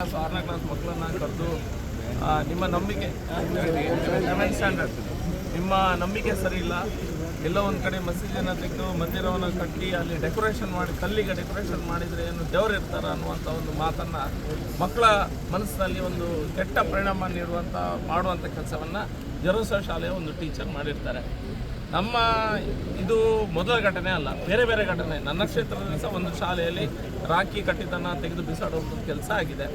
Class ಆರನೇ class ಮಕ್ಕಳನ್ನ ಕರೆದು ನಿಮ್ಮ ನಂಬಿಕೆ ಸೆವೆಂತ್ ಸ್ಟ್ಯಾಂಡರ್ಡ್ ನಿಮ್ಮ ನಂಬಿಕೆ ಸರಿ ಇಲ್ಲ. ಎಲ್ಲೋ ಒಂದು ಕಡೆ ಮಸೀದಿಯನ್ನು ತೆಗೆದು, ಮಂದಿರವನ್ನು ಕಟ್ಟಿ, ಅಲ್ಲಿ ಡೆಕೋರೇಷನ್ ಮಾಡಿ, ಕಲ್ಲಿಗೆ ಡೆಕೋರೇಷನ್ ಮಾಡಿದರೆ ಏನು ದೇವ್ರು ಇರ್ತಾರ ಅನ್ನುವಂಥ ಒಂದು ಮಾತನ್ನು ಮಕ್ಕಳ ಮನಸ್ಸಿನಲ್ಲಿ ಒಂದು ಕೆಟ್ಟ ಪರಿಣಾಮ ನೀಡುವಂಥ ಮಾಡುವಂಥ ಕೆಲಸವನ್ನು ಜರೋಸ ಶಾಲೆಯ ಒಂದು ಟೀಚರ್ ಮಾಡಿರ್ತಾರೆ. ನಮ್ಮ ಇದು ಮೊದಲ ಘಟನೆ ಅಲ್ಲ, ಬೇರೆ ಬೇರೆ ಘಟನೆ. ನನ್ನ ಕ್ಷೇತ್ರದಲ್ಲಿ ಸಹ ಒಂದು ಶಾಲೆಯಲ್ಲಿ ರಾಖಿ ಕಟ್ಟಿದ್ದನ್ನು ತೆಗೆದು ಬಿಸಾಡುವಂಥ ಕೆಲಸ ಆಗಿದೆ.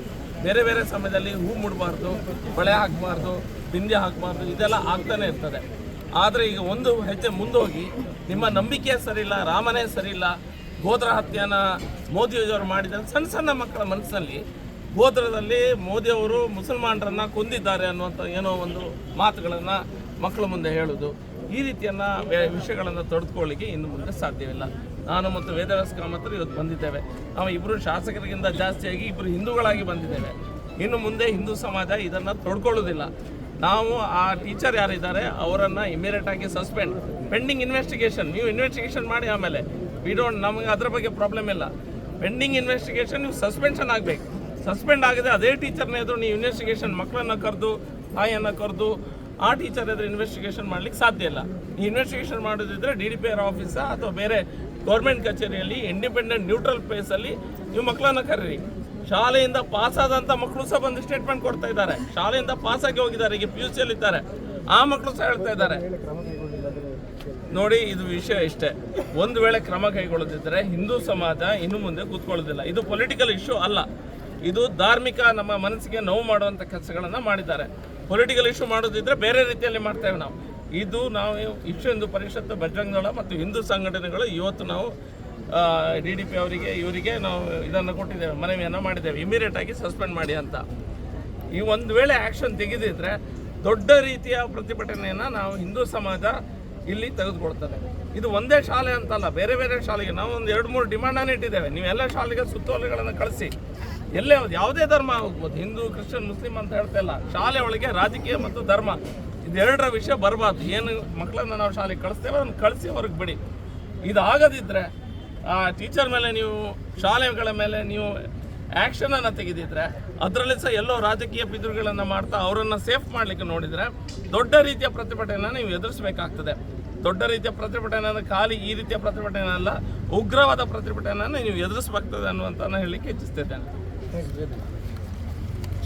ಬೇರೆ ಬೇರೆ ಸಮಯದಲ್ಲಿ ಹೂ ಮುಡಬಾರ್ದು, ಬಳೆ ಹಾಕಬಾರ್ದು, ಬಿಂದಿ ಹಾಕಬಾರ್ದು, ಇದೆಲ್ಲ ಆಗ್ತಾನೆ ಇರ್ತದೆ. ಆದರೆ ಈಗ ಒಂದು ಹೆಜ್ಜೆ ಮುಂದೋಗಿ, ನಿಮ್ಮ ನಂಬಿಕೆ ಸರಿಯಿಲ್ಲ, ರಾಮನೇ ಸರಿಯಿಲ್ಲ ಗೋದ್ರ ಹತ್ಯೆನ ಮೋದಿಯವರು ಮಾಡಿದ ಸಣ್ಣ ಸಣ್ಣ ಮಕ್ಕಳ ಮನಸ್ಸಿನಲ್ಲಿ ಗೋತ್ರದಲ್ಲಿ ಮೋದಿಯವರು ಮುಸಲ್ಮಾನರನ್ನು ಕೊಂದಿದ್ದಾರೆ ಅನ್ನುವಂಥ ಏನೋ ಒಂದು ಮಾತುಗಳನ್ನು ಮಕ್ಕಳ ಮುಂದೆ ಹೇಳೋದು. ಈ ರೀತಿಯನ್ನ ವಿಷಯಗಳನ್ನು ತೊಡೆದುಕೊಳ್ಳಿಕ್ಕೆ ಇನ್ನು ಮುಂದೆ ಸಾಧ್ಯವಿಲ್ಲ. ನಾನು ಮತ್ತು ವೇದವ್ಯಾಸ ಕಾಮತ್ ಇವತ್ತು ಬಂದಿದ್ದೇವೆ. ನಾವು ಇಬ್ಬರು ಶಾಸಕರಿಗಿಂತ ಜಾಸ್ತಿಯಾಗಿ ಇಬ್ಬರು ಹಿಂದೂಗಳಾಗಿ ಬಂದಿದ್ದೇವೆ. ಇನ್ನು ಮುಂದೆ ಹಿಂದೂ ಸಮಾಜ ಇದನ್ನು ತೊಡ್ಕೊಳ್ಳೋದಿಲ್ಲ ನಾವು ಆ ಟೀಚರ್ ಯಾರಿದ್ದಾರೆ, ಅವರನ್ನು ಇಮಿಡಿಯೇಟ್ ಆಗಿ ಸಸ್ಪೆಂಡ್. ಪೆಂಡಿಂಗ್ ಇನ್ವೆಸ್ಟಿಗೇಷನ್ ನೀವು ಇನ್ವೆಸ್ಟಿಗೇಷನ್ ಮಾಡಿ ಆಮೇಲೆ. ವಿ ಡೋಂಟ್ ನಮಗೆ ಅದ್ರ ಬಗ್ಗೆ ಪ್ರಾಬ್ಲಮ್ ಇಲ್ಲ. ಪೆಂಡಿಂಗ್ ಇನ್ವೆಸ್ಟಿಗೇಷನ್ ನೀವು ಸಸ್ಪೆನ್ಷನ್ ಆಗಬೇಕು. ಸಸ್ಪೆಂಡ್ ಆಗಿದೆ ಅದೇ ಟೀಚರ್ನ ಎದುರು ನೀವು ಇನ್ವೆಸ್ಟಿಗೇಷನ್ ಮಕ್ಕಳನ್ನ ಕರೆದು, ತಾಯಿಯನ್ನು ಕರೆದು ಆ ಟೀಚರ್ ಎದುರು ಇನ್ವೆಸ್ಟಿಗೇಷನ್ ಮಾಡ್ಲಿಕ್ಕೆ ಸಾಧ್ಯ ಇಲ್ಲ. Investigation ಮಾಡೋದಿದ್ರೆ D D P R office ಅಥವಾ ಬೇರೆ ಗೌರ್ಮೆಂಟ್ ಕಚೇರಿಯಲ್ಲಿ ಇಂಡಿಪೆಂಡೆಂಟ್ ನ್ಯೂಟ್ರಲ್ ಪ್ಲೇಸಲ್ಲಿ ನೀವು ಮಕ್ಕಳನ್ನ ಕರೀರಿ. ಶಾಲೆಯಿಂದ ಪಾಸ್ ಆದಂಥ ಮಕ್ಕಳು ಸಹ ಬಂದು ಸ್ಟೇಟ್ಮೆಂಟ್ ಕೊಡ್ತಾ ಇದ್ದಾರೆ. ಶಾಲೆಯಿಂದ ಪಾಸ್ ಆಗಿ ಹೋಗಿದ್ದಾರೆ, ಈಗ ಪಿ ಯು ಸಿಯಲ್ಲಿ ಇದ್ದಾರೆ. ಆ ಮಕ್ಕಳು ಸಹ ಹೇಳ್ತಾ ಇದ್ದಾರೆ. ನೋಡಿ, ಇದು ವಿಷಯ ಇಷ್ಟೇ. ಒಂದು ವೇಳೆ ಕ್ರಮ ಕೈಗೊಳ್ಳದಿದ್ದರೆ ಹಿಂದೂ ಸಮಾಜ ಇನ್ನು ಮುಂದೆ ಕೂತ್ಕೊಳ್ಳೋದಿಲ್ಲ. ಇದು ಪೊಲಿಟಿಕಲ್ ಇಶ್ಯೂ ಅಲ್ಲ. ಇದು ಧಾರ್ಮಿಕ ನಮ್ಮ ಮನಸ್ಸಿಗೆ ನೋವು ಮಾಡುವಂಥ ಕೆಲಸಗಳನ್ನು ಮಾಡಿದ್ದಾರೆ. ಪೊಲಿಟಿಕಲ್ ಇಶ್ಯೂ ಮಾಡೋದಿದ್ರೆ ಬೇರೆ ರೀತಿಯಲ್ಲಿ ಮಾಡ್ತೇವೆ ನಾವು. ಇದು ನಾವು ವಿಶ್ವ ಹಿಂದೂ ಪರಿಷತ್ತು ಬಜರಂಗದಳ ಮತ್ತು ಹಿಂದೂ ಸಂಘಟನೆಗಳು ಇವತ್ತು ನಾವು ಡಿ ಡಿ ಪಿ ಅವರಿಗೆ, ಇವರಿಗೆ ನಾವು ಇದನ್ನು ಕೊಟ್ಟಿದ್ದೇವೆ, ಮನವಿಯನ್ನು ಮಾಡಿದ್ದೇವೆ. ಇಮಿಡಿಯೇಟ್ ಆಗಿ ಸಸ್ಪೆಂಡ್ ಮಾಡಿ ಅಂತ. ಈ ಒಂದು ವೇಳೆ ಆ್ಯಕ್ಷನ್ ತೆಗೆದಿದ್ರೆ ದೊಡ್ಡ ರೀತಿಯ ಪ್ರತಿಭಟನೆಯನ್ನು ನಾವು ಹಿಂದೂ ಸಮಾಜ ಇಲ್ಲಿ ತೆಗೆದುಕೊಳ್ತದೆ. ಇದು ಒಂದೇ ಶಾಲೆ ಅಂತಲ್ಲ, ಬೇರೆ ಬೇರೆ ಶಾಲೆಗೆ ನಾವು ಒಂದು ಎರಡು ಮೂರು ಡಿಮಾಂಡನ್ನು ಇಟ್ಟಿದ್ದೇವೆ. ನೀವೆಲ್ಲ ಶಾಲೆಗೆ ಸುತ್ತೋಲೆಗಳನ್ನು ಕಳಿಸಿ. ಎಲ್ಲೇ ಯಾವುದೇ ಧರ್ಮ ಆಗ್ಬೋದು. ಹಿಂದೂ, ಕ್ರಿಶ್ಚಿಯನ್, ಮುಸ್ಲಿಂ ಅಂತ ಹೇಳ್ತಾ ಇಲ್ಲ. ಶಾಲೆ ಒಳಗೆ ರಾಜಕೀಯ ಮತ್ತು ಧರ್ಮ. ಇದೆರಡರ ವಿಷಯ ಬರಬಾರ್ದು. ಏನು ಮಕ್ಕಳನ್ನು ನಾವು ಶಾಲೆಗೆ ಕಳಿಸ್ತೇವೆ, ಅದನ್ನು ಕಳಿಸಿ ಅವ್ರಿಗೆ ಬಿಡಿ. ಇದಾಗದಿದ್ದರೆ ಆ ಟೀಚರ್ ಮೇಲೆ ನೀವು, ಶಾಲೆಗಳ ಮೇಲೆ ನೀವು ಆ್ಯಕ್ಷನನ್ನು ತೆಗೆದಿದ್ರೆ, ಅದರಲ್ಲಿ ಸಹ ಎಲ್ಲೋ ರಾಜಕೀಯ ಪಿತೃಗಳನ್ನು ಮಾಡ್ತಾ ಅವರನ್ನು ಸೇಫ್ ಮಾಡಲಿಕ್ಕೆ ನೋಡಿದರೆ, ದೊಡ್ಡ ರೀತಿಯ ಪ್ರತಿಭಟನೆಯನ್ನು ನೀವು ಎದುರಿಸಬೇಕಾಗ್ತದೆ. ದೊಡ್ಡ ರೀತಿಯ ಪ್ರತಿಭಟನೆ ಖಾಲಿ ಈ ರೀತಿಯ ಪ್ರತಿಭಟನೆ ಅಲ್ಲ, ಉಗ್ರವಾದ ಪ್ರತಿಭಟನೆಯನ್ನು ನೀವು ಎದುರಿಸಬೇಕಾಗ್ತದೆ ಅನ್ನುವಂತ ಹೇಳಲಿಕ್ಕೆ ಇಚ್ಛಿಸ್ತಿದ್ದೇನೆ. не зведуть.